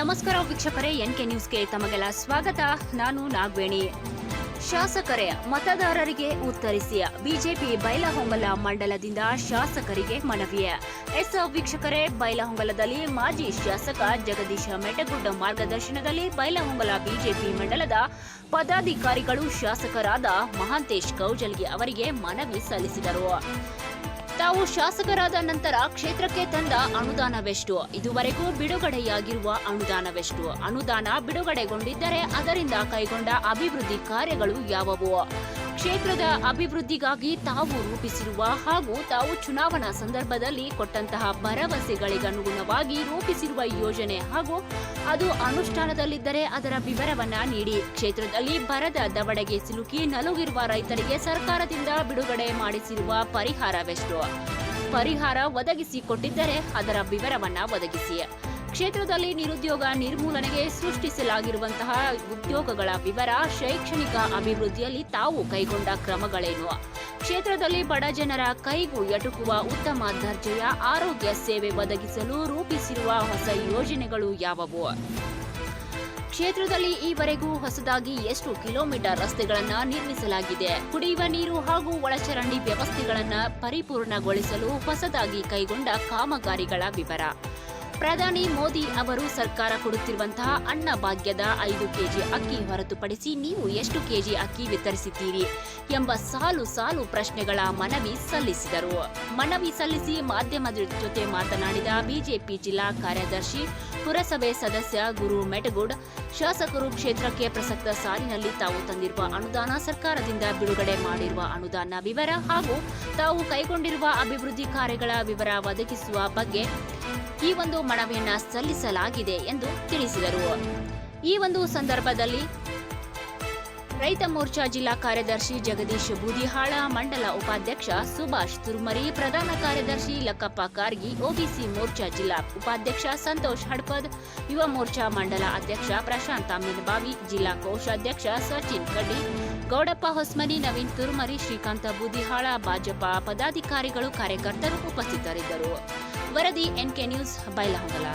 ನಮಸ್ಕಾರ ವೀಕ್ಷಕರೇ N K ನ್ಯೂಸ್ಗೆ ತಮಗೆಲ್ಲ ಸ್ವಾಗತ. ನಾನು ನಾಗವೇಣಿ. ಶಾಸಕರೇ, ಮತದಾರರಿಗೆ ಉತ್ತರಿಸಿ. ಬಿಜೆಪಿ ಬೈಲಹೊಂಗಲ ಮಂಡಲದಿಂದ ಶಾಸಕರಿಗೆ ಮನವಿ ಎಸ್, ವೀಕ್ಷಕರೇ, ಬೈಲಹೊಂಗಲದಲ್ಲಿ ಮಾಜಿ ಶಾಸಕ ಜಗದೀಶ ಮೆಟಗುಡ್ಡ ಮಾರ್ಗದರ್ಶನದಲ್ಲಿ ಬೈಲಹೊಂಗಲ ಬಿಜೆಪಿ ಮಂಡಲದ ಪದಾಧಿಕಾರಿಗಳು ಶಾಸಕರಾದ ಮಹಾಂತೇಶ್ ಕೌಜಲ್ಗಿ ಅವರಿಗೆ ಮನವಿ ಸಲ್ಲಿಸಿದರು. ತಾವು ಶಾಸಕರಾದ ನಂತರ ಕ್ಷೇತ್ರಕ್ಕೆ ತಂದ ಅನುದಾನವೆಷ್ಟು? ಇದುವರೆಗೂ ಬಿಡುಗಡೆಯಾಗಿರುವ ಅನುದಾನವೆಷ್ಟು? ಅನುದಾನ ಬಿಡುಗಡೆಗೊಂಡಿದ್ದರೆ ಅದರಿಂದ ಕೈಗೊಂಡ ಅಭಿವೃದ್ಧಿ ಕಾರ್ಯಗಳು ಯಾವುವು? ಕ್ಷೇತ್ರದ ಅಭಿವೃದ್ಧಿಗಾಗಿ ತಾವು ರೂಪಿಸಿರುವ ಹಾಗೂ ತಾವು ಚುನಾವಣಾ ಸಂದರ್ಭದಲ್ಲಿ ಕೊಟ್ಟಂತಹ ಭರವಸೆಗಳಿಗನುಗುಣವಾಗಿ ರೂಪಿಸಿರುವ ಯೋಜನೆ ಹಾಗೂ ಅದು ಅನುಷ್ಠಾನದಲ್ಲಿದ್ದರೆ ಅದರ ವಿವರವನ್ನ ನೀಡಿ. ಕ್ಷೇತ್ರದಲ್ಲಿ ಬರದ ದವಡೆಗೆ ಸಿಲುಕಿ ನಲುಗಿರುವ ರೈತರಿಗೆ ಸರ್ಕಾರದಿಂದ ಬಿಡುಗಡೆ ಮಾಡಿಸಿರುವ ಪರಿಹಾರವೆಷ್ಟು? ಪರಿಹಾರ ಒದಗಿಸಿ ಕೊಟ್ಟಿದ್ದರೆ ಅದರ ವಿವರವನ್ನ ಒದಗಿಸಿ. ಕ್ಷೇತ್ರದಲ್ಲಿ ನಿರುದ್ಯೋಗ ನಿರ್ಮೂಲನೆಗೆ ಸೃಷ್ಟಿಸಲಾಗಿರುವಂತಹ ಉದ್ಯೋಗಗಳ ವಿವರ ಶೈಕ್ಷಣಿಕ ಅಭಿವೃದ್ಧಿಯಲ್ಲಿ ತಾವು ಕೈಗೊಂಡ ಕ್ರಮಗಳೇನು? ಕ್ಷೇತ್ರದಲ್ಲಿ ಬಡ ಜನರ ಕೈಗೂ ಎಟುಕುವ ಉತ್ತಮ ದರ್ಜೆಯ ಆರೋಗ್ಯ ಸೇವೆ ಒದಗಿಸಲು ರೂಪಿಸಿರುವ ಹೊಸ ಯೋಜನೆಗಳು ಯಾವುವು? ಕ್ಷೇತ್ರದಲ್ಲಿ ಈವರೆಗೂ ಹೊಸದಾಗಿ ಎಷ್ಟು ಕಿಲೋಮೀಟರ್ ರಸ್ತೆಗಳನ್ನು ನಿರ್ಮಿಸಲಾಗಿದೆ? ಕುಡಿಯುವ ನೀರು ಹಾಗೂ ಒಳಚರಂಡಿ ವ್ಯವಸ್ಥೆಗಳನ್ನು ಪರಿಪೂರ್ಣಗೊಳಿಸಲು ಹೊಸದಾಗಿ ಕೈಗೊಂಡ ಕಾಮಗಾರಿಗಳ ವಿವರ. ಪ್ರಧಾನಿ ಮೋದಿ ಅವರು ಸರ್ಕಾರ ಕೊಡುತ್ತಿರುವಂತಹ ಅನ್ನ ಭಾಗ್ಯದ ಐದು ಕೆಜಿ ಅಕ್ಕಿ ಹೊರತುಪಡಿಸಿ ನೀವು ಎಷ್ಟು ಕೆಜಿ ಅಕ್ಕಿ ವಿತರಿಸಿದ್ದೀರಿ ಎಂಬ ಸಾಲು ಸಾಲು ಪ್ರಶ್ನೆಗಳ ಮನವಿ ಸಲ್ಲಿಸಿದರು. ಮನವಿ ಸಲ್ಲಿಸಿ ಮಾಧ್ಯಮದ ಜೊತೆ ಮಾತನಾಡಿದ ಬಿಜೆಪಿ ಜಿಲ್ಲಾ ಕಾರ್ಯದರ್ಶಿ, ಪುರಸಭೆ ಸದಸ್ಯ ಗುರು ಮೆಟಗುಡ್, ಶಾಸಕರು ಕ್ಷೇತ್ರಕ್ಕೆ ಪ್ರಸಕ್ತ ಸಾಲಿನಲ್ಲಿ ತಾವು ತಂದಿರುವ ಅನುದಾನ ಸರ್ಕಾರದಿಂದ ಬಿಡುಗಡೆ ಮಾಡಿರುವ ಅನುದಾನ ವಿವರ ಹಾಗೂ ತಾವು ಕೈಗೊಂಡಿರುವ ಅಭಿವೃದ್ಧಿ ಕಾರ್ಯಗಳ ವಿವರ ಒದಗಿಸುವ ಬಗ್ಗೆ ಈ ಒಂದು ಮನವಿಯನ್ನ ಸಲ್ಲಿಸಲಾಗಿದೆ ಎಂದು ತಿಳಿಸಿದರು. ಈ ಒಂದು ಸಂದರ್ಭದಲ್ಲಿ ರೈತ ಮೋರ್ಚಾ ಜಿಲ್ಲಾ ಕಾರ್ಯದರ್ಶಿ ಜಗದೀಶ್ ಬೂದಿಹಾಳ, ಮಂಡಲ ಉಪಾಧ್ಯಕ್ಷ ಸುಭಾಷ್ ತುರ್ಮರಿ, ಪ್ರಧಾನ ಕಾರ್ಯದರ್ಶಿ ಲಕ್ಕಪ್ಪ ಕಾರ್ಗಿ ಒಬಿಸಿ ಮೋರ್ಚಾ ಜಿಲ್ಲಾ ಉಪಾಧ್ಯಕ್ಷ ಸಂತೋಷ್ ಹಡ್ಪದ್, ಯುವ ಮೋರ್ಚಾ ಮಂಡಲ ಅಧ್ಯಕ್ಷ ಪ್ರಶಾಂತ್ ಮಿನ್ಬಾವಿ ಜಿಲ್ಲಾ ಕೋಶಾಧ್ಯಕ್ಷ ಸಚಿನ್ ಕಡ್ಡಿ, ಗೌಡಪ್ಪ ಹೊಸ್ಮನಿ, ನವೀನ್ ತುರ್ಮರಿ, ಶ್ರೀಕಾಂತ ಬೂದಿಹಾಳ, ಭಾಜಪ ಪದಾಧಿಕಾರಿಗಳು, ಕಾರ್ಯಕರ್ತರು ಉಪಸ್ಥಿತರಿದ್ದರು. ವರದಿ ಎನ್ಕೆ ನ್ಯೂಸ್ ಬೈಲಹೊಂಗಲ